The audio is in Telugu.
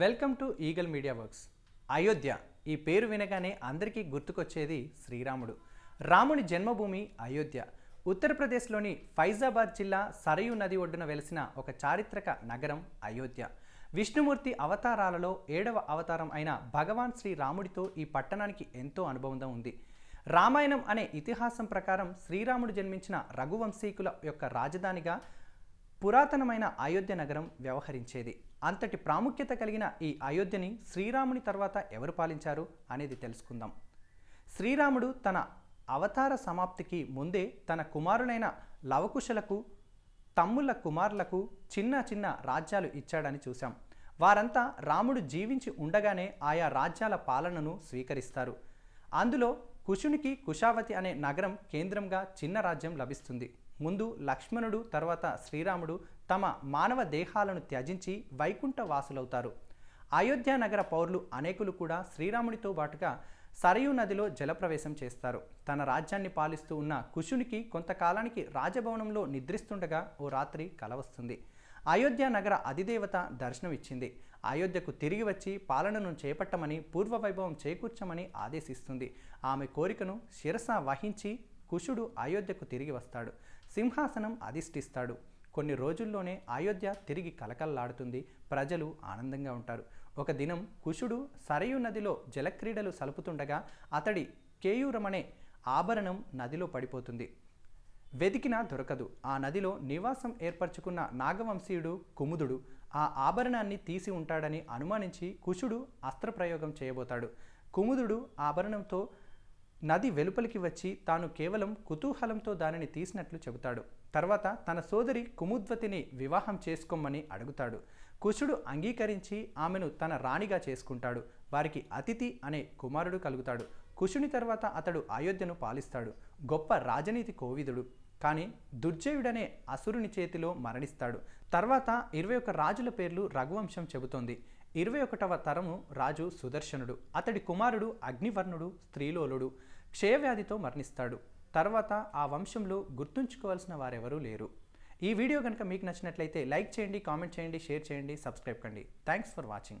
Welcome to eagle media works. Ayodhya ఈ పేరు వినగానే అందరికీ గుర్తుకొచ్చేది శ్రీరాముడు. రాముని జన్మభూమి అయోధ్య. ఉత్తరప్రదేశ్లోని ఫైజాబాద్ జిల్లా సరయూ నది ఒడ్డున వెలిసిన ఒక చారిత్రక నగరం అయోధ్య. విష్ణుమూర్తి అవతారాలలో ఏడవ అవతారం అయిన భగవాన్ శ్రీరాముడితో ఈ పట్టణానికి ఎంతో అనుబంధం ఉంది. రామాయణం అనే ఇతిహాసం ప్రకారం శ్రీరాముడు జన్మించిన రఘువంశీకుల యొక్క రాజధానిగా పురాతనమైన అయోధ్య నగరం వ్యవహరించేది. అంతటి ప్రాముఖ్యత కలిగిన ఈ అయోధ్యని శ్రీరాముని తర్వాత ఎవరు పాలించారు అనేది తెలుసుకుందాం. శ్రీరాముడు తన అవతార సమాప్తికి ముందే తన కుమారులైన లవకుశలకు తమ్ముళ్ళ కుమారులకు చిన్న చిన్న రాజ్యాలు ఇచ్చాడని చూశాం. వారంతా రాముడు జీవించి ఉండగానే ఆయా రాజ్యాల పాలనను స్వీకరిస్తారు. అందులో కుశునికి కుషావతి అనే నగరం కేంద్రంగా చిన్న రాజ్యం లభిస్తుంది. ముందు లక్ష్మణుడు తర్వాత శ్రీరాముడు తమ మానవ దేహాలను త్యజించి వైకుంఠ వాసులవుతారు. అయోధ్య నగర పౌరులు అనేకులు కూడా శ్రీరాముడితో పాటుగా సరయూ నదిలో జలప్రవేశం చేస్తారు. తన రాజ్యాన్ని పాలిస్తూ ఉన్న కుశునికి కొంతకాలానికి రాజభవనంలో నిద్రిస్తుండగా ఓ రాత్రి కలవస్తుంది. అయోధ్య నగర అధిదేవత దర్శనమిచ్చింది. అయోధ్యకు తిరిగి వచ్చి పాలనను చేపట్టమని పూర్వ వైభవం చేకూర్చమని ఆదేశిస్తుంది. ఆమె కోరికను శిరస వహించి కుశుడు అయోధ్యకు తిరిగి వస్తాడు. సింహాసనం అధిష్ఠిస్తాడు. కొన్ని రోజుల్లోనే అయోధ్య తిరిగి కలకల్లాడుతుంది. ప్రజలు ఆనందంగా ఉంటారు. ఒక దినం కుషుడు సరయు నదిలో జలక్రీడలు సలుపుతుండగా అతడి కేయూరమనే ఆభరణం నదిలో పడిపోతుంది. వెతికినా దొరకదు. ఆ నదిలో నివాసం ఏర్పరచుకున్న నాగవంశీయుడు కుముదుడు ఆ ఆభరణాన్ని తీసి ఉంటాడని అనుమానించి కుషుడు అస్త్రప్రయోగం చేయబోతాడు. కుముదుడు ఆభరణంతో నది వెలుపలికి వచ్చి తాను కేవలం కుతూహలంతో దానిని తీసినట్లు చెబుతాడు. తర్వాత తన సోదరి కుముద్వతిని వివాహం చేసుకోమని అడుగుతాడు. కుశుడు అంగీకరించి ఆమెను తన రాణిగా చేసుకుంటాడు. వారికి అతిథి అనే కుమారుడు కలుగుతాడు. కుషుని తర్వాత అతడు అయోధ్యను పాలిస్తాడు. గొప్ప రాజనీతి కోవిదుడు. కానీ దుర్జయుడనే అసురుని చేతిలో మరణిస్తాడు. తర్వాత ఇరవై ఒక్క రాజుల పేర్లు రఘువంశం చెబుతోంది. ఇరవై ఒకటవ తరము రాజు సుదర్శనుడు. అతడి కుమారుడు అగ్నివర్ణుడు స్త్రీలోలుడు. క్షయవ్యాధితో మరణిస్తాడు. తర్వాత ఆ వంశంలో గుర్తుంచుకోవాల్సిన వారెవరూ లేరు. ఈ వీడియో కనుక మీకు నచ్చినట్లయితే లైక్ చేయండి కామెంట్ చేయండి షేర్ చేయండి సబ్స్క్రైబ్ కండి. Thanks for watching.